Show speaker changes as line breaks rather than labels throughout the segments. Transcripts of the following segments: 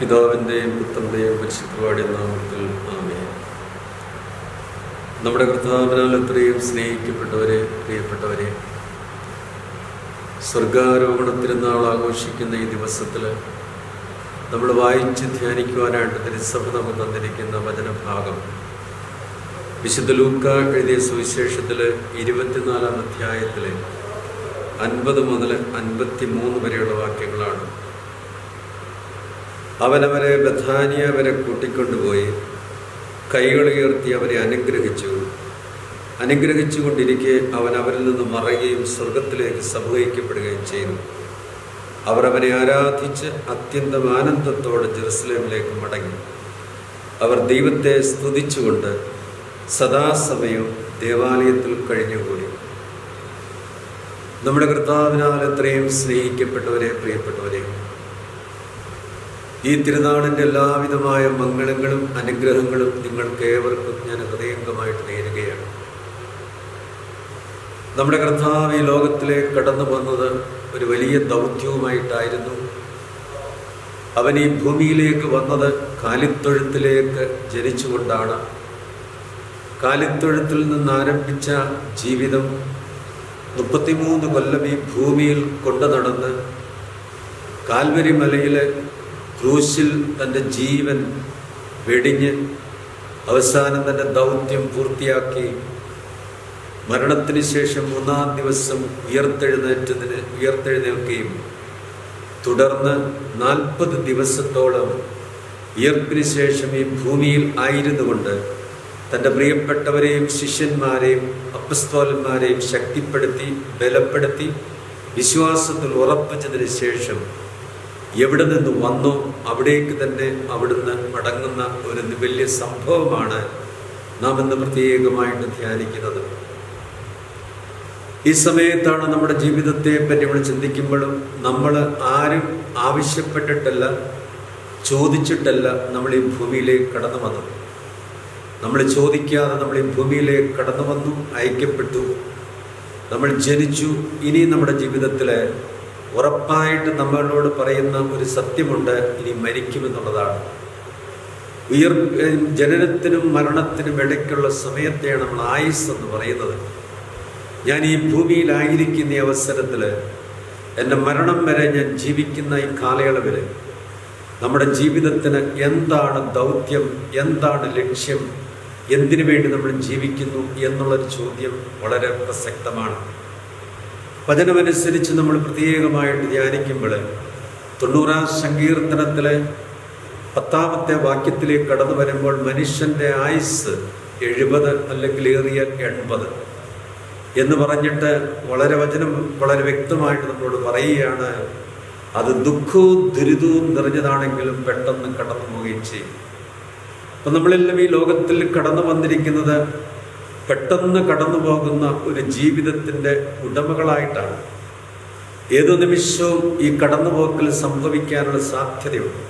പിതാവിന്റെയും പുത്രന്റെയും പരിശുദ്ധപാടി നാമത്തിൽ ആമേ നമ്മുടെ കർത്താവിനാൽ എത്രയും സ്നേഹിക്കപ്പെട്ടവരെ പ്രിയപ്പെട്ടവരെ സ്വർഗാരോഹണ തിരുനാൾ ആഘോഷിക്കുന്ന ഈ ദിവസത്തിൽ നമ്മൾ വായിച്ച് ധ്യാനിക്കുവാനായിട്ട് തിരുസഭ നമുക്ക് തന്നിരിക്കുന്ന വചനഭാഗം. വിശുദ്ധ ലൂക്ക എഴുതിയ സുവിശേഷത്തിൽ ഇരുപത്തിനാലാം അധ്യായത്തിലെ അൻപത് മുതൽ അൻപത്തി മൂന്ന് വരെയുള്ള വാക്യങ്ങളാണ് അവനവരെ ബഥാനിയ വരെ കൂട്ടിക്കൊണ്ടുപോയി കൈകളുയർത്തി അവരെ അനുഗ്രഹിച്ചു. അനുഗ്രഹിച്ചു അനുഗ്രഹിച്ചുകൊണ്ടിരിക്കെ അവൻ അവരിൽ നിന്ന് മറയുകയും സ്വർഗത്തിലേക്ക് സംഭവിക്കപ്പെടുകയും ചെയ്തു. അവർ അവനെ ആരാധിച്ച് അത്യന്തം ആനന്ദത്തോടെ ജെറുസലേമിലേക്ക് മടങ്ങി. അവർ ദൈവത്തെ സ്തുതിച്ചുകൊണ്ട് സദാസമയം ദേവാലയത്തിൽ കഴിഞ്ഞുകൂടി. നമ്മുടെ കർത്താവിനാൽ എത്രയും സ്നേഹിക്കപ്പെട്ടവരെ പ്രിയപ്പെട്ടവരെ ഈ തിരുനാളിന്റെ എല്ലാവിധമായ മംഗളങ്ങളും അനുഗ്രഹങ്ങളും നിങ്ങൾക്ക് ഏവർക്കും ഞാൻ ഹൃദയംഗമായിട്ട് നേരുകയാണ്. നമ്മുടെ കർത്താവ് ഈ ലോകത്തിലേക്ക് കടന്നു വന്നത് ഒരു വലിയ ദൗത്യവുമായിട്ടായിരുന്നു. അവൻ ഈ ഭൂമിയിലേക്ക് വന്നത് കാലിത്തൊഴുത്തിലേക്ക് ജനിച്ചുകൊണ്ടാണ്. കാലിത്തൊഴുത്തിൽ നിന്ന് ആരംഭിച്ച ജീവിതം മുപ്പത്തിമൂന്ന് കൊല്ലം ഈ ഭൂമിയിൽ കൊണ്ടു നടന്ന് കാൽവരി മലയിലെ ക്രൂശിൽ തന്റെ ജീവൻ വെടിഞ്ഞ് അവസാനം തന്റെ ദൗത്യം പൂർത്തിയാക്കി മരണത്തിന് ശേഷം മൂന്നാം ദിവസം ഉയർത്തെഴുന്നേറ്റതിന് ഉയർത്തെഴുന്നേൽക്കുകയും തുടർന്ന് നാൽപ്പത് ദിവസത്തോളം ഉയർപ്പിന് ശേഷം ഈ ഭൂമിയിൽ ആയിരുന്നുകൊണ്ട് തന്റെ പ്രിയപ്പെട്ടവരെയും ശിഷ്യന്മാരെയും അപ്പസ്തോലന്മാരെയും ശക്തിപ്പെടുത്തി ബലപ്പെടുത്തി വിശ്വാസത്തിൽ ഉറപ്പിച്ചതിന് ശേഷം എവിടെ നിന്ന് വന്നോ അവിടേക്ക് തന്നെ അവിടുന്ന് മടങ്ങുന്ന ഒരു വലിയ സംഭവമാണ് നാം ഇന്ന് പ്രത്യേകമായിട്ട് ധ്യാനിക്കുന്നത്. ഈ സമയത്താണ് നമ്മുടെ ജീവിതത്തെ പറ്റി നമ്മൾ ചിന്തിക്കുമ്പോഴും നമ്മൾ ആരും ആവശ്യപ്പെട്ടിട്ടല്ല ചോദിച്ചിട്ടല്ല നമ്മൾ ഈ ഭൂമിയിലേക്ക് കടന്നു വന്നത്. നമ്മൾ ചോദിക്കാതെ നമ്മൾ ഈ ഭൂമിയിലേക്ക് കടന്നു വന്നു അയക്കപ്പെട്ടു. നമ്മൾ ജനിച്ചു ഇനി നമ്മുടെ ജീവിതത്തിൽ ഉറപ്പായിട്ട് നമ്മളോട് പറയുന്ന ഒരു സത്യമുണ്ട് ഇനി മരിക്കുമെന്നുള്ളതാണ്. ഉയർ ജനനത്തിനും മരണത്തിനും ഇടയ്ക്കുള്ള സമയത്തെയാണ് നമ്മൾ ആയുസ് എന്ന് പറയുന്നത്. ഞാൻ ഈ ഭൂമിയിലായിരിക്കുന്ന അവസരത്തിൽ എന്റെ മരണം വരെ ഞാൻ ജീവിക്കുന്ന ഈ കാലയളവിൽ നമ്മുടെ ജീവിതത്തിന് എന്താണ് ദൗത്യം എന്താണ് ലക്ഷ്യം എന്തിനു വേണ്ടി നമ്മൾ ജീവിക്കുന്നു എന്നുള്ളൊരു ചോദ്യം വളരെ പ്രസക്തമാണ്. വചനമനുസരിച്ച് നമ്മൾ പ്രത്യേകമായിട്ട് ധ്യാനിക്കുമ്പോൾ തൊണ്ണൂറാം സങ്കീർത്തനത്തിലെ പത്താമത്തെ വാക്യത്തിലേക്ക് കടന്നു വരുമ്പോൾ മനുഷ്യന്റെ ആയുസ് എഴുപത് അല്ലെങ്കിൽ ഏറിയ എൺപത് എന്ന് പറഞ്ഞിട്ട് വളരെ വചനം വളരെ വ്യക്തമായിട്ട് നമ്മളോട് പറയുകയാണ്. അത് ദുഃഖവും ദുരിതവും നിറഞ്ഞതാണെങ്കിലും പെട്ടെന്ന് കടന്നു പോവുകയും ചെയ്യും. അപ്പം നമ്മളെല്ലാം ഈ ലോകത്തിൽ കടന്നു വന്നിരിക്കുന്നത് പെട്ടെന്ന് കടന്നു പോകുന്ന ഒരു ജീവിതത്തിന്റെ ഉടമകളായിട്ടാണ്. ഏതു നിമിഷവും ഈ കടന്നുപോക്കൽ സംഭവിക്കാനുള്ള സാധ്യതയുണ്ട്.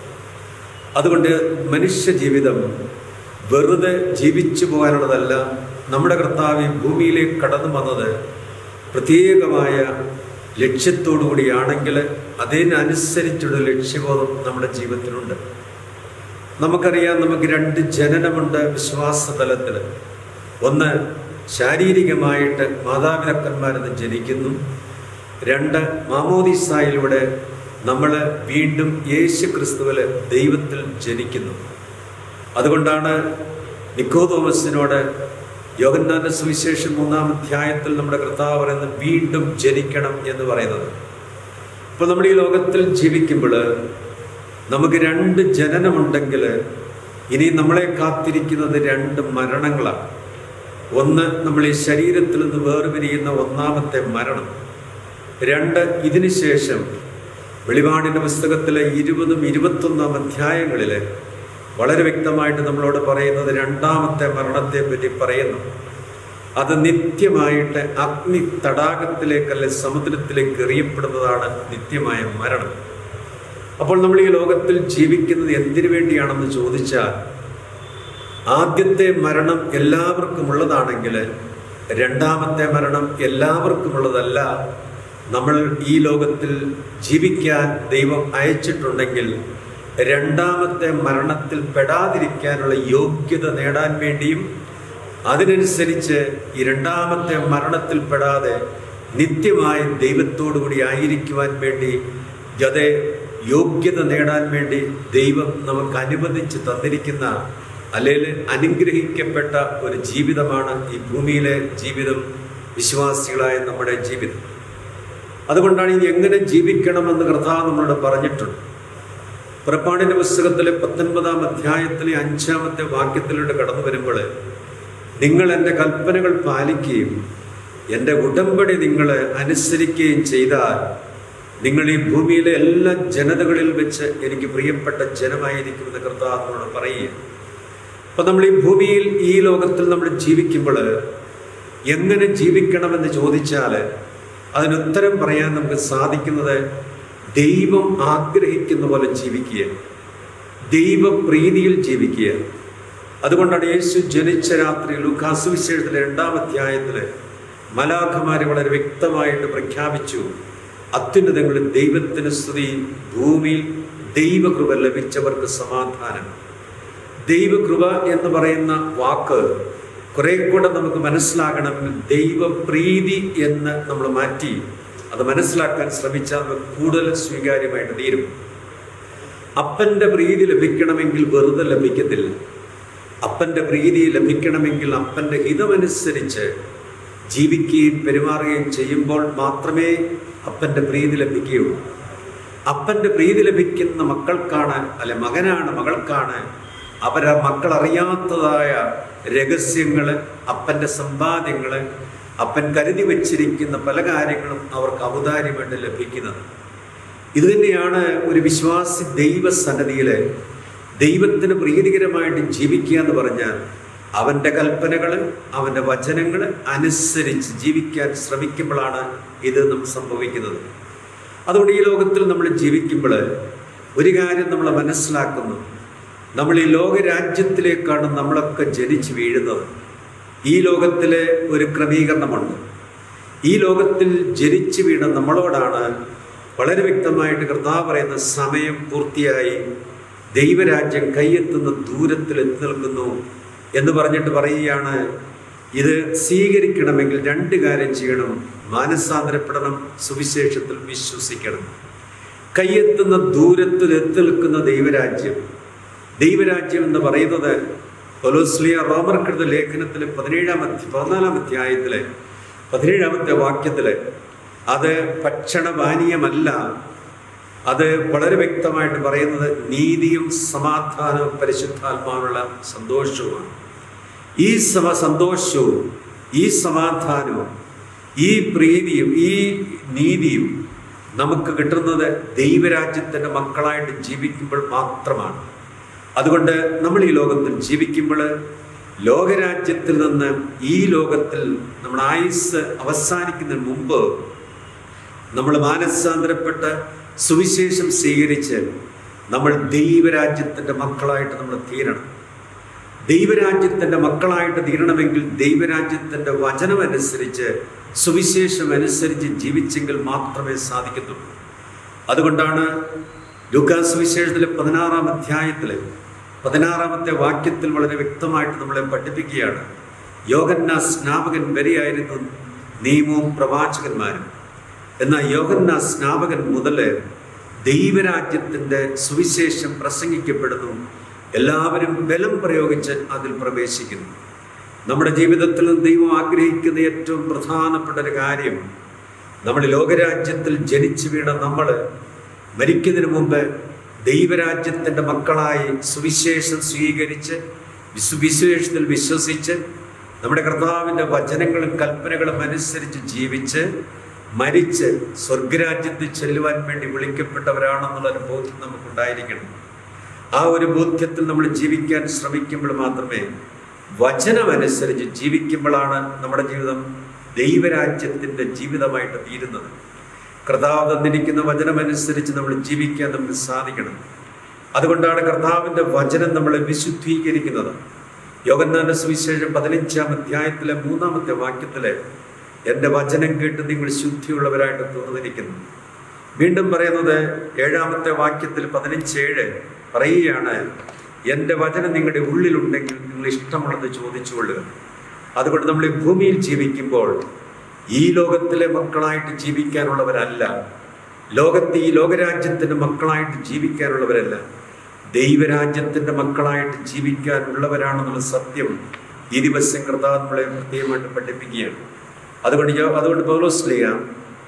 അതുകൊണ്ട് മനുഷ്യ ജീവിതം വെറുതെ ജീവിച്ചു പോകാനുള്ളതല്ല നമ്മുടെ കർത്താവ് ഭൂമിയിലേക്ക് കടന്നു വന്നത് പ്രത്യേകമായ ലക്ഷ്യത്തോടു കൂടിയാണെങ്കിൽ അതിനനുസരിച്ചുള്ള ലക്ഷ്യബോധം നമ്മുടെ ജീവിതത്തിലുണ്ട് നമുക്കറിയാം നമുക്ക് രണ്ട് ജനനമുണ്ട് വിശ്വാസ തലത്തിൽ ഒന്ന് ശാരീരികമായിട്ട് മാതാപിതാക്കന്മാരെന്ന് ജനിക്കുന്നു. രണ്ട് മാമോദിസായിലൂടെ നമ്മൾ വീണ്ടും യേശു ക്രിസ്തുവിൽ ദൈവത്തിൽ ജനിക്കുന്നു. അതുകൊണ്ടാണ് നിക്കോ തോമസിനോട് യോഗന്നാന്റെ സുവിശേഷം മൂന്നാം അധ്യായത്തിൽ നമ്മുടെ കർത്താവ് പറയുന്നത് വീണ്ടും ജനിക്കണം എന്ന് പറയുന്നത്. ഇപ്പോൾ നമ്മൾ ഈ ലോകത്തിൽ ജീവിക്കുമ്പോൾ നമുക്ക് രണ്ട് ജനനമുണ്ടെങ്കിൽ ഇനി നമ്മളെ കാത്തിരിക്കുന്നത് രണ്ട് മരണങ്ങളാണ്. ഒന്ന് നമ്മൾ ഈ ശരീരത്തിൽ നിന്ന് വേർപിരിയുന്ന ഒന്നാമത്തെ മരണം. രണ്ട് ഇതിനു ശേഷം വെളിപാടിന്റെ പുസ്തകത്തിലെ ഇരുപതും ഇരുപത്തൊന്നാം അധ്യായങ്ങളിൽ വളരെ വ്യക്തമായിട്ട് നമ്മളോട് പറയുന്നത് രണ്ടാമത്തെ മരണത്തെ പറ്റി പറയുന്നു. അത് നിത്യമായിട്ട് അഗ്നി തടാകത്തിലേക്കല്ല സമുദ്രത്തിലേക്ക് എറിയപ്പെടുന്നതാണ് നിത്യമായ മരണം. അപ്പോൾ നമ്മൾ ഈ ലോകത്തിൽ ജീവിക്കുന്നത് എന്തിനു വേണ്ടിയാണെന്ന് ചോദിച്ചാൽ ആദ്യത്തെ മരണം എല്ലാവർക്കും ഉള്ളതാണെങ്കിൽ രണ്ടാമത്തെ മരണം എല്ലാവർക്കും ഉള്ളതല്ല നമ്മൾ ഈ ലോകത്തിൽ ജീവിക്കാൻ ദൈവം അയച്ചിട്ടുണ്ടെങ്കിൽ രണ്ടാമത്തെ മരണത്തിൽ പെടാതിരിക്കാനുള്ള യോഗ്യത നേടാൻ വേണ്ടിയും അതിനനുസരിച്ച് ഈ രണ്ടാമത്തെ മരണത്തിൽ പെടാതെ നിത്യമായി ദൈവത്തോടു കൂടി ആയിരിക്കുവാൻ വേണ്ടി അതേ യോഗ്യത നേടാൻ വേണ്ടി ദൈവം നമുക്ക് അനുവദിച്ച് തന്നിരിക്കുന്ന അല്ലെങ്കിൽ അനുഗ്രഹിക്കപ്പെട്ട ഒരു ജീവിതമാണ് ഈ ഭൂമിയിലെ ജീവിതം വിശ്വാസികളായ നമ്മുടെ ജീവിതം. അതുകൊണ്ടാണ് ഇനി എങ്ങനെ ജീവിക്കണമെന്ന് കർത്താവ് നമ്മളോട് പറഞ്ഞിട്ടുണ്ട്. പുറപ്പാടിന്റെ പുസ്തകത്തിലെ പത്തൊൻപതാം അധ്യായത്തിലെ അഞ്ചാമത്തെ വാക്യത്തിലൂടെ കടന്നു വരുമ്പോൾ നിങ്ങൾ എന്റെ കൽപ്പനകൾ പാലിക്കുകയും എന്റെ ഉടമ്പടി നിങ്ങൾ അനുസരിക്കുകയും ചെയ്താൽ നിങ്ങൾ ഈ ഭൂമിയിലെ എല്ലാ ജനതകളിൽ വെച്ച് എനിക്ക് പ്രിയപ്പെട്ട ജനമായിരിക്കുമെന്ന് കർത്താവിനോട് പറയുക അപ്പം നമ്മൾ ഈ ഭൂമിയിൽ ഈ ലോകത്തിൽ നമ്മൾ ജീവിക്കുമ്പോൾ എങ്ങനെ ജീവിക്കണമെന്ന് ചോദിച്ചാൽ അതിനുത്തരം പറയാൻ നമുക്ക് സാധിക്കുന്നത് ദൈവം ആഗ്രഹിക്കുന്ന പോലെ ജീവിക്കുക. ദൈവപ്രീതിയിൽ ജീവിക്കുക. അതുകൊണ്ടാണ് യേശു ജനിച്ച രാത്രി ലൂക്കാസുവിശേഷത്തിലെ രണ്ടാം അധ്യായത്തിൽ മലാഖമാരെ വളരെ വ്യക്തമായിട്ട് പ്രഖ്യാപിച്ചു അത്യുന്നതങ്ങളിൽ ദൈവത്തിന് സ്തുതി ഭൂമിയിൽ ദൈവകൃപ ലഭിച്ചവർക്ക് സമാധാനം. ദൈവകൃപ എന്ന് പറയുന്ന വാക്ക് കുറെ കൂടെ നമുക്ക് മനസ്സിലാകണമെങ്കിൽ ദൈവപ്രീതി എന്ന് നമ്മൾ മാറ്റി. അത് മനസ്സിലാക്കാൻ ശ്രമിച്ചാൽ നമുക്ക് കൂടുതൽ സ്വീകാര്യമായിട്ട് തീരും. അപ്പന്റെ പ്രീതി ലഭിക്കണമെങ്കിൽ വെറുതെ ലഭിക്കത്തില്ല. അപ്പന്റെ പ്രീതി ലഭിക്കണമെങ്കിൽ അപ്പന്റെ ഹിതമനുസരിച്ച് ജീവിക്കുകയും പെരുമാറുകയും ചെയ്യുമ്പോൾ മാത്രമേ അപ്പന്റെ പ്രീതി ലഭിക്കുകയുള്ളൂ. അപ്പന്റെ പ്രീതി ലഭിക്കുന്ന മക്കൾക്കാണ് അല്ലെ മകനാണ് മകൾക്കാണ് അവരെ മക്കളറിയാത്തതായ രഹസ്യങ്ങൾ അപ്പന്റെ സമ്പാദ്യങ്ങൾ അപ്പൻ കരുതി വച്ചിരിക്കുന്ന പല കാര്യങ്ങളും അവർക്ക് ഔദാര്യമായിട്ട് ലഭിക്കുന്നത്. ഇതുതന്നെയാണ് ഒരു വിശ്വാസി ദൈവസന്നതിയിൽ ദൈവത്തിന് പ്രീതികരമായിട്ട് ജീവിക്കുക എന്ന് പറഞ്ഞാൽ അവന്റെ കൽപ്പനകൾ അവന്റെ വചനങ്ങൾ അനുസരിച്ച് ജീവിക്കാൻ ശ്രമിക്കുമ്പോഴാണ് ഇത് നമ്മൾ സംഭവിക്കുന്നത്. അതുകൊണ്ട് ഈ ലോകത്തിൽ നമ്മൾ ജീവിക്കുമ്പോൾ ഒരു കാര്യം നമ്മൾ മനസ്സിലാക്കുന്നു. നമ്മൾ ഈ ലോകരാജ്യത്തിലേക്കാണ് നമ്മളൊക്കെ ജനിച്ച് വീഴുന്നത്. ഈ ലോകത്തിലെ ഒരു ക്രമീകരണമുണ്ട്. ഈ ലോകത്തിൽ ജനിച്ചു വീണ നമ്മളോടാണ് വളരെ വ്യക്തമായിട്ട് കർത്താവ് പറയുന്ന സമയം പൂർത്തിയായി ദൈവരാജ്യം കൈയെത്തുന്ന ദൂരത്തിൽ എത്തി നിൽക്കുന്നു എന്ന് പറഞ്ഞിട്ട് പറയുകയാണ്. ഇത് സ്വീകരിക്കണമെങ്കിൽ രണ്ട് കാര്യം ചെയ്യണം. മാനസാന്തരപ്പെടണം സുവിശേഷത്തിൽ വിശ്വസിക്കണം. കൈയെത്തുന്ന ദൂരത്തിൽ എത്തി നിൽക്കുന്ന ദൈവരാജ്യം ദൈവരാജ്യം എന്ന് പറയുന്നത് പൊലോസ്ലിയ റോമർക്കെടുത്ത ലേഖനത്തിൽ പതിനേഴാം പതിനാലാം അധ്യായത്തിലെ പതിനേഴാമത്തെ വാക്യത്തിൽ അത് ഭക്ഷണപാനീയമല്ല. അത് വളരെ വ്യക്തമായിട്ട് പറയുന്നത് നീതിയും സമാധാനവും പരിശുദ്ധാത്മാവുള്ള സന്തോഷവുമാണ്. ഈ സമ സന്തോഷവും ഈ സമാധാനവും ഈ പ്രീതിയും ഈ നീതിയും നമുക്ക് കിട്ടുന്നത് ദൈവരാജ്യത്തിന്റെ മക്കളായിട്ട് ജീവിക്കുമ്പോൾ മാത്രമാണ്. അതുകൊണ്ട് നമ്മൾ ഈ ലോകത്തിൽ ജീവിക്കുമ്പോൾ ലോകരാജ്യത്തിൽ നിന്ന് ഈ ലോകത്തിൽ നമ്മുടെ ആയുസ് അവസാനിക്കുന്നതിന് മുമ്പ് നമ്മൾ മാനസാന്തരപ്പെട്ട് സുവിശേഷം സ്വീകരിച്ച് നമ്മൾ ദൈവരാജ്യത്തിന്റെ മക്കളായിട്ട് നമ്മൾ തീരണം. ദൈവരാജ്യത്തിന്റെ മക്കളായിട്ട് തീരണമെങ്കിൽ ദൈവരാജ്യത്തിന്റെ വചനമനുസരിച്ച് സുവിശേഷം അനുസരിച്ച് ജീവിച്ചെങ്കിൽ മാത്രമേ സാധിക്കത്തുള്ളൂ. അതുകൊണ്ടാണ് ലൂക്കാസ് സുവിശേഷത്തിലെ പതിനാറാം അധ്യായത്തിലെ പതിനാറാമത്തെ വാക്യത്തിൽ വളരെ വ്യക്തമായിട്ട് നമ്മളെ പഠിപ്പിക്കുകയാണ്. യോഗന്ന സ്നാപകൻ വരെയായിരുന്നു നിയമവും പ്രവാചകന്മാരും. എന്നാൽ യോഗന്ന സ്നാപകൻ മുതൽ ദൈവരാജ്യത്തിന്റെ സുവിശേഷം പ്രസംഗിക്കപ്പെടുന്നു. എല്ലാവരും ബലം പ്രയോഗിച്ച് അതിൽ പ്രവേശിക്കുന്നു. നമ്മുടെ ജീവിതത്തിൽ ദൈവം ആഗ്രഹിക്കുന്ന ഏറ്റവും പ്രധാനപ്പെട്ട ഒരു കാര്യം നമ്മൾ ലോകരാജ്യത്തിൽ ജനിച്ചു വീണ നമ്മൾ മരിക്കുന്നതിന് മുമ്പ് ദൈവരാജ്യത്തിന്റെ മക്കളായി സുവിശേഷം സ്വീകരിച്ച് വിശ്വവിശേഷത്തിൽ വിശ്വസിച്ച് നമ്മുടെ കർത്താവിന്റെ വചനങ്ങളും കൽപ്പനകളും അനുസരിച്ച് ജീവിച്ച് മരിച്ച് സ്വർഗരാജ്യത്തിൽ ചെല്ലുവാൻ വേണ്ടി വിളിക്കപ്പെട്ടവരാണെന്നുള്ളൊരു ബോധ്യം നമുക്കുണ്ടായിരിക്കണം. ആ ഒരു ബോധ്യത്തിൽ നമ്മൾ ജീവിക്കാൻ ശ്രമിക്കുമ്പോൾ മാത്രമേ വചനമനുസരിച്ച് ജീവിക്കുമ്പോഴാണ് നമ്മുടെ ജീവിതം ദൈവരാജ്യത്തിന്റെ ജീവിതമായിട്ട് തീരുന്നത്. കർത്താവ് തന്നിരിക്കുന്ന വചനമനുസരിച്ച് നമ്മൾ ജീവിക്കാൻ നമുക്ക് സാധിക്കണം. അതുകൊണ്ടാണ് കർത്താവിന്റെ വചനം നമ്മളെ വിശുദ്ധീകരിക്കുന്നത്. യോഗന്നാന സുവിശേഷം പതിനഞ്ചാം അധ്യായത്തിലെ മൂന്നാമത്തെ വാക്യത്തിലെ എന്റെ വചനം കേട്ട് നിങ്ങൾ ശുദ്ധിയുള്ളവരായിട്ട് തീർന്നിരിക്കുന്നു വീണ്ടും പറയുന്നത് ഏഴാമത്തെ വാക്യത്തിൽ പതിനഞ്ചേഴ് പറയുകയാണ് എന്റെ വചനം നിങ്ങളുടെ ഉള്ളിലുണ്ടെങ്കിൽ നിങ്ങൾ ഇഷ്ടമുള്ളത് ചോദിച്ചുകൊള്ളുക. അതുകൊണ്ട് നമ്മൾ ഈ ഭൂമിയിൽ ജീവിക്കുമ്പോൾ ഈ ലോകത്തിലെ മക്കളായിട്ട് ജീവിക്കാനുള്ളവരല്ല. ലോകത്ത് ഈ ലോകരാജ്യത്തിന്റെ മക്കളായിട്ട് ജീവിക്കാനുള്ളവരല്ല. ദൈവരാജ്യത്തിന്റെ മക്കളായിട്ട് ജീവിക്കാനുള്ളവരാണെന്നുള്ള സത്യം ഈ ദിവസം കർത്താവ് നമ്മളെ പ്രത്യേകമായിട്ട് പഠിപ്പിക്കുകയാണ്. അതുകൊണ്ട് അതുകൊണ്ട് പൗലോസ്ലിയ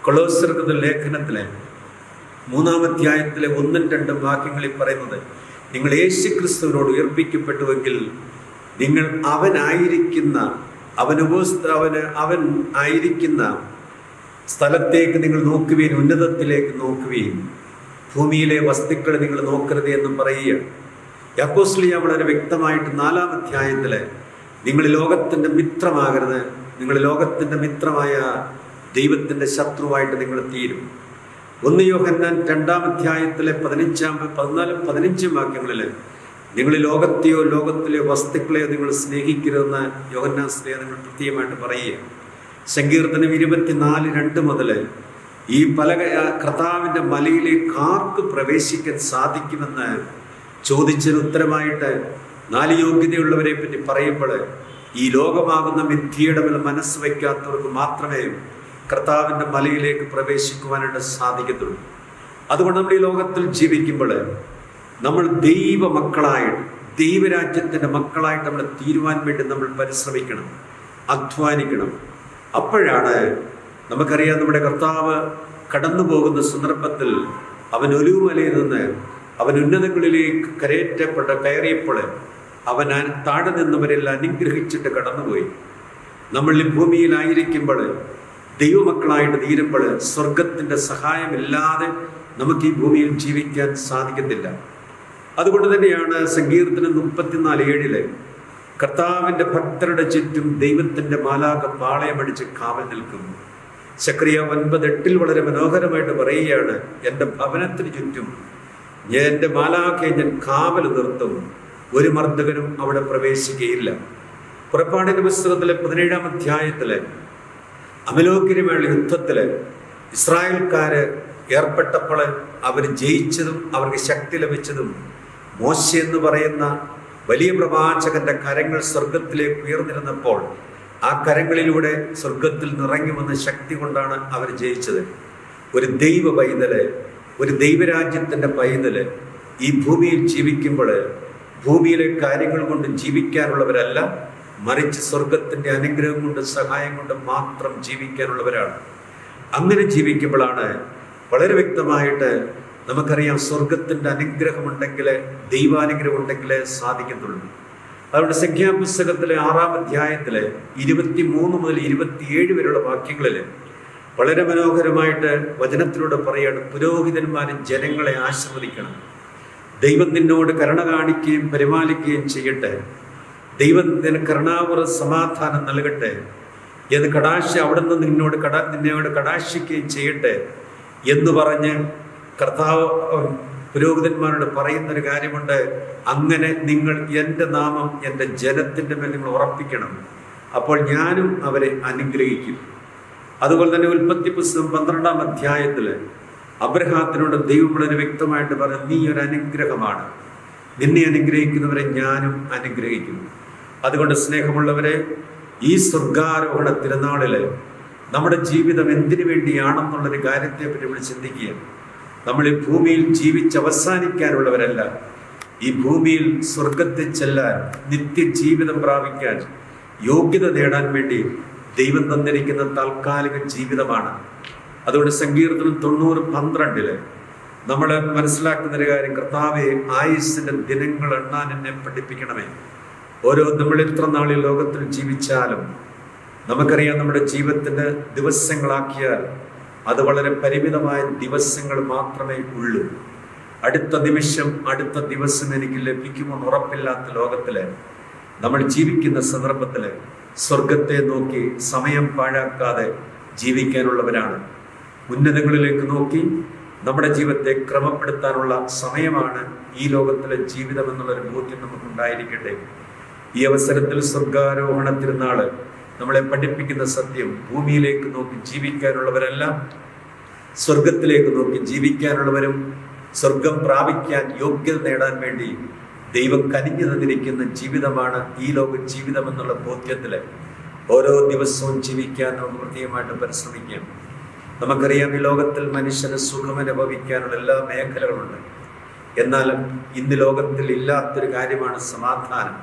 കൊളോസർക്കുന്ന ലേഖനത്തിലെ മൂന്നാം അധ്യായത്തിലെ ഒന്നും രണ്ടും വാക്യങ്ങളിൽ പറയുന്നത് നിങ്ങൾ യേശു ക്രിസ്തുവിനോട് ഉയർപ്പിക്കപ്പെട്ടുവെങ്കിൽ നിങ്ങൾ അവനായിരിക്കുന്ന ഉപസ്ഥ അവന് അവൻ ആയിരിക്കുന്ന സ്ഥലത്തേക്ക് നിങ്ങൾ നോക്കുകയും ഉന്നതത്തിലേക്ക് നോക്കുകയും ഭൂമിയിലെ വസ്തുക്കളെ നിങ്ങൾ നോക്കരുത് എന്നും പറയുകയാണ് യാക്കോസ്ലിയ വളരെ വ്യക്തമായിട്ട് നാലാം അധ്യായത്തിൽ നിങ്ങൾ ലോകത്തിന്റെ മിത്രമാകരുത് നിങ്ങൾ ലോകത്തിന്റെ മിത്രമായ ദൈവത്തിന്റെ ശത്രുവായിട്ട് നിങ്ങൾ തീരും. ഒന്ന് യോഹന്നാൻ രണ്ടാം അധ്യായത്തിലെ പതിനഞ്ചാം പതിനാലും പതിനഞ്ചും വാക്യങ്ങളിൽ നിങ്ങൾ ലോകത്തെയോ ലോകത്തിലെ വസ്തുക്കളെയോ നിങ്ങൾ സ്നേഹിക്കരുതെന്ന് യോഹന്നാൻ നിങ്ങൾ കൃത്യമായിട്ട് പറയുക സങ്കീർത്തനം ഇരുപത്തിനാല് രണ്ട് മുതൽ ഈ പല കർത്താവിന്റെ മലയിലേക്ക് കാർക്ക് പ്രവേശിക്കാൻ സാധിക്കുമെന്ന് ചോദിച്ചതിന് ഉത്തരമായിട്ട് നാല് യോഗ്യതയുള്ളവരെ പറ്റി പറയുമ്പോൾ ഈ ലോകമാകുന്ന മിഥ്യയുടെ മേൽ മനസ്സ് വയ്ക്കാത്തവർക്ക് മാത്രമേ കർത്താവിന്റെ മലയിലേക്ക് പ്രവേശിക്കുവാനായിട്ട് സാധിക്കത്തുള്ളൂ. അതുകൊണ്ട് നമ്മൾ ഈ ലോകത്തിൽ ജീവിക്കുമ്പോൾ നമ്മൾ ദൈവ മക്കളായിട്ട് ദൈവരാജ്യത്തിന്റെ മക്കളായിട്ട് നമ്മൾ തീരുവാൻ വേണ്ടി നമ്മൾ പരിശ്രമിക്കണം അധ്വാനിക്കണം. അപ്പോഴാണ് നമുക്കറിയാം നമ്മുടെ കർത്താവ് കടന്നു പോകുന്ന സന്ദർഭത്തിൽ അവൻ ഒലിവുമലയിൽ നിന്ന് അവൻ ഉന്നതങ്ങളിലേക്ക് കരയേറ്റപ്പെട്ട കയറിയപ്പോൾ അവൻ താഴെ നിന്നവരെല്ലാം അനുഗ്രഹിച്ചിട്ട് കടന്നുപോയി. നമ്മൾ ഈ ഭൂമിയിലായിരിക്കുമ്പോൾ ദൈവമക്കളായിട്ട് തീരുമ്പോൾ സ്വർഗത്തിന്റെ സഹായമില്ലാതെ നമുക്ക് ഈ ഭൂമിയിൽ ജീവിക്കാൻ സാധിക്കത്തില്ല. അതുകൊണ്ട് തന്നെയാണ് സങ്കീർത്തനം മുപ്പത്തിനാല് ഏഴിൽ കർത്താവിന്റെ ഭക്തരുടെ ചുറ്റും ദൈവത്തിന്റെ മാലാക പാളയമടിച്ച് കാവൽ നിൽക്കും ചക്രിയ ഒൻപത് എട്ടിൽ വളരെ മനോഹരമായിട്ട് പറയുകയാണ് എന്റെ ഭവനത്തിന് ചുറ്റും എന്റെ മാലാഖയെ ഞാൻ കാവൽ നിർത്തും. ഒരു മർദ്ദകനും അവിടെ പ്രവേശിക്കുകയില്ല. പുറപ്പാടിന്റെ പുസ്തകത്തിലെ പതിനേഴാം അധ്യായത്തിലെ അമലോക്കിരിമേള യുദ്ധത്തിൽ ഇസ്രായേൽക്കാര് ഏർപ്പെട്ടപ്പോൾ അവർ ജയിച്ചതും അവർക്ക് ശക്തി ലഭിച്ചതും മോശ എന്ന് പറയുന്ന വലിയ പ്രവാചകന്റെ കരങ്ങൾ സ്വർഗത്തിലേക്ക് ഉയർന്നിരുന്നപ്പോൾ ആ കരങ്ങളിലൂടെ സ്വർഗത്തിൽ നിറങ്ങി വന്ന ശക്തി കൊണ്ടാണ് അവർ ജയിച്ചത്. ഒരു ദൈവ പൈതൽ ഒരു ദൈവരാജ്യത്തിന്റെ പൈതൽ ഈ ഭൂമിയിൽ ജീവിക്കുമ്പോൾ ഭൂമിയിലെ കാര്യങ്ങൾ കൊണ്ട് ജീവിക്കാനുള്ളവരല്ല മറിച്ച് സ്വർഗത്തിന്റെ അനുഗ്രഹം കൊണ്ട് സഹായം കൊണ്ട് മാത്രം ജീവിക്കാനുള്ളവരാണ്. അങ്ങനെ ജീവിക്കുമ്പോഴാണ് വളരെ വ്യക്തമായിട്ട് നമുക്കറിയാം സ്വർഗത്തിന്റെ അനുഗ്രഹമുണ്ടെങ്കിൽ ദൈവാനുഗ്രഹം ഉണ്ടെങ്കിൽ സാധിക്കത്തുള്ളൂ. അതുകൊണ്ട് സംഖ്യാപുസ്തകത്തിലെ ആറാം അധ്യായത്തിലെ ഇരുപത്തി മൂന്ന് മുതൽ ഇരുപത്തിയേഴ് വരെയുള്ള വാക്യങ്ങളിൽ വളരെ മനോഹരമായിട്ട് വചനത്തിലൂടെ പറയാണ് പുരോഹിതന്മാരും ജനങ്ങളെ ആശ്രവദിക്കണം ദൈവം നിന്നോട് കരുണ കാണിക്കുകയും പരിപാലിക്കുകയും ചെയ്യട്ടെ. ദൈവം നിനക്ക് കരുണാപുറ സമാധാനം നൽകട്ടെ. എന്ന് കടാശ അവിടെ നിന്ന് നിന്നോട് കടാ നിന്നോട് കടാശിക്കുകയും ചെയ്യട്ടെ എന്ന് പറഞ്ഞ് കർത്താവ് പുരോഹിതന്മാരോട് പറയുന്നൊരു കാര്യമുണ്ട്. അങ്ങനെ നിങ്ങൾ എന്റെ നാമം എന്റെ ജനത്തിന്റെ മേൽ നിങ്ങൾ ഉറപ്പിക്കണം. അപ്പോൾ ഞാനും അവരെ അനുഗ്രഹിക്കും. അതുപോലെ തന്നെ ഉൽപ്പത്തി പുസ്തകം പന്ത്രണ്ടാം അധ്യായത്തിൽ അബ്രഹാത്തിനോട് ദൈവം വളരെ വ്യക്തമായിട്ട് പറഞ്ഞു നീ ഒരു അനുഗ്രഹമാണ്. നിന്നെ അനുഗ്രഹിക്കുന്നവരെ ഞാനും അനുഗ്രഹിക്കുന്നു അതുകൊണ്ട് സ്നേഹമുള്ളവരെ ഈ സ്വർഗാരോഹണ തിരുനാളിൽ നമ്മുടെ ജീവിതം എന്തിനു വേണ്ടിയാണെന്നുള്ളൊരു കാര്യത്തെ പറ്റി നമ്മൾ ചിന്തിക്കുകയാണ് നമ്മൾ ഈ ഭൂമിയിൽ ജീവിച്ച് അവസാനിക്കാനുള്ളവരല്ല ഈ ഭൂമിയിൽ സ്വർഗത്തിൽ ചെല്ലാൻ നിത്യജീവിതം പ്രാപിക്കാൻ യോഗ്യത നേടാൻ വേണ്ടി ദൈവം തന്നിരിക്കുന്ന താൽക്കാലിക ജീവിതമാണ്. അതുകൊണ്ട് സങ്കീർത്തനം തൊണ്ണൂറ് പന്ത്രണ്ടിൽ നമ്മൾ മനസ്സിലാക്കുന്ന ഒരു കാര്യം കർത്താവെ ആയുസിന്റെ ദിനങ്ങൾ എണ്ണാൻ എന്നെ പഠിപ്പിക്കണമേ. ഓരോ നമ്മൾ എത്ര നാൾ ലോകത്തിൽ ജീവിച്ചാലും നമുക്കറിയാം നമ്മുടെ ജീവിതത്തിന്റെ ദിവസങ്ങളാക്കിയാൽ അത് വളരെ പരിമിതമായ ദിവസങ്ങൾ മാത്രമേ ഉള്ളൂ. അടുത്ത നിമിഷം അടുത്ത ദിവസം എനിക്ക് ലഭിക്കുമെന്ന് ഉറപ്പില്ലാത്ത ലോകത്തിൽ നമ്മൾ ജീവിക്കുന്ന സന്ദർഭത്തിൽ സ്വർഗത്തെ നോക്കി സമയം പാഴാക്കാതെ ജീവിക്കാനുള്ളവരാണ്. ഉന്നതങ്ങളിലേക്ക് നോക്കി നമ്മുടെ ജീവിതത്തെ ക്രമപ്പെടുത്താനുള്ള സമയമാണ് ഈ ലോകത്തിലെ ജീവിതം എന്നുള്ളൊരു ബോധ്യം നമുക്കുണ്ടായിരിക്കട്ടെ. ഈ അവസരത്തിൽ സ്വർഗാരോഹണ തിരുനാൾ നമ്മളെ പഠിപ്പിക്കുന്ന സത്യം ഭൂമിയിലേക്ക് നോക്കി ജീവിക്കാനുള്ളവരല്ല സ്വർഗത്തിലേക്ക് നോക്കി ജീവിക്കാനുള്ളവരും സ്വർഗം പ്രാപിക്കാൻ യോഗ്യത നേടാൻ വേണ്ടി ദൈവം കനിഞ്ഞു തന്നിരിക്കുന്ന ജീവിതമാണ് ഈ ലോക ജീവിതം എന്നുള്ള ബോധ്യത്തിൽ ഓരോ ദിവസവും ജീവിക്കാൻ നമുക്ക് പ്രത്യേകമായിട്ട് പരിശ്രമിക്കാം. നമുക്കറിയാം ഈ ലോകത്തിൽ മനുഷ്യന് സുഖം അനുഭവിക്കാനുള്ള എല്ലാ മേഖലകളുണ്ട്. എന്നാൽ ഇന്ന് ലോകത്തിൽ ഇല്ലാത്തൊരു കാര്യമാണ് സമാധാനം.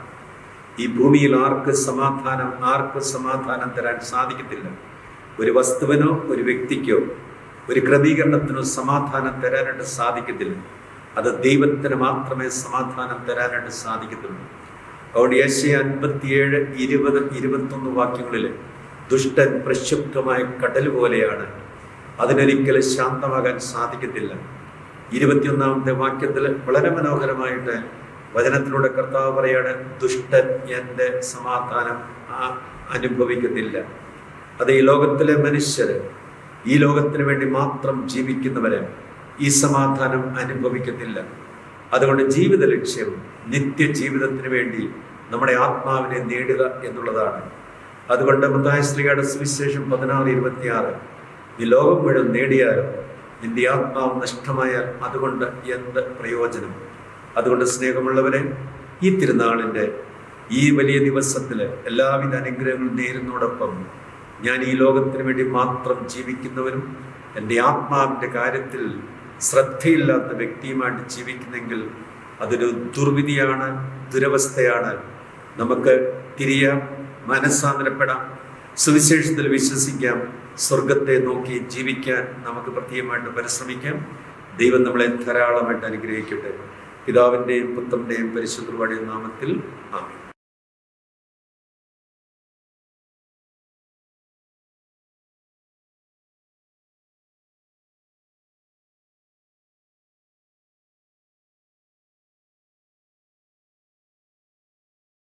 ഈ ഭൂമിയിൽ ആർക്ക് സമാധാനം ആർക്ക് സമാധാനം തരാൻ സാധിക്കത്തില്ല? ഒരു വസ്തുവിനോ ഒരു വ്യക്തിക്കോ ഒരു ക്രമീകരണത്തിനോ സമാധാനം തരാനായിട്ട് സാധിക്കത്തില്ല. അത് ദൈവത്തിന് മാത്രമേ സമാധാനം തരാനായിട്ട് സാധിക്കത്തുള്ളൂ. അതുകൊണ്ട് യേശയ അൻപത്തിയേഴ് ഇരുപത് ഇരുപത്തൊന്ന് വാക്യങ്ങളിൽ ദുഷ്ടൻ പ്രക്ഷുബ്ധമായ കടൽ പോലെയാണ്. അതിനൊരിക്കലും ശാന്തമാകാൻ സാധിക്കത്തില്ല. ഇരുപത്തിയൊന്നാമത്തെ വാക്യത്തിൽ വളരെ മനോഹരമായിട്ട് വചനത്തിലൂടെ കർത്താവ് പറയാണ് ദുഷ്ടൻ എന്റെ സമാധാനം അനുഭവിക്കുന്നില്ല. അത് ഈ ലോകത്തിലെ മനുഷ്യര് ഈ ലോകത്തിന് വേണ്ടി മാത്രം ജീവിക്കുന്നവരെ ഈ സമാധാനം അനുഭവിക്കുന്നില്ല. അതുകൊണ്ട് ജീവിത ലക്ഷ്യം നിത്യജീവിതത്തിന് വേണ്ടി നമ്മുടെ ആത്മാവിനെ നേടുക എന്നുള്ളതാണ്. അതുകൊണ്ട് മൃതായ ശ്രീയുടെ സുവിശേഷം പതിനാറ് ഇരുപത്തിയാറ് ഈ ലോകം മുഴുവൻ നേടിയാലും നിന്റെ ആത്മാവ് നഷ്ടമായാൽ അതുകൊണ്ട് എന്ത് പ്രയോജനം? അതുകൊണ്ട് സ്നേഹമുള്ളവരെ ഈ തിരുനാളിന്റെ ഈ വലിയ ദിവസത്തിൽ എല്ലാവിധ അനുഗ്രഹങ്ങളും നേരുന്നതോടൊപ്പം ഞാൻ ഈ ലോകത്തിന് വേണ്ടി മാത്രം ജീവിക്കുന്നവരും എന്റെ ആത്മാവിന്റെ കാര്യത്തിൽ ശ്രദ്ധയില്ലാത്ത വ്യക്തിയുമായിട്ട് ജീവിക്കുന്നെങ്കിൽ അതൊരു ദുർവിധിയാണ് ദുരവസ്ഥയാണ്. നമുക്ക് തിരിയാം മനസ്സാന്തരപ്പെടാം സുവിശേഷത്തിൽ വിശ്വസിക്കാം സ്വർഗത്തെ നോക്കി ജീവിക്കാൻ നമുക്ക് പ്രത്യേകമായിട്ട് പരിശ്രമിക്കാം. ദൈവം നമ്മളെ ധാരാളമായിട്ട് അനുഗ്രഹിക്കട്ടെ. പിതാവിന്റെയും പുത്രന്റെയും പരിശുദ്ധ നാമത്തിൽ ആമേൻ.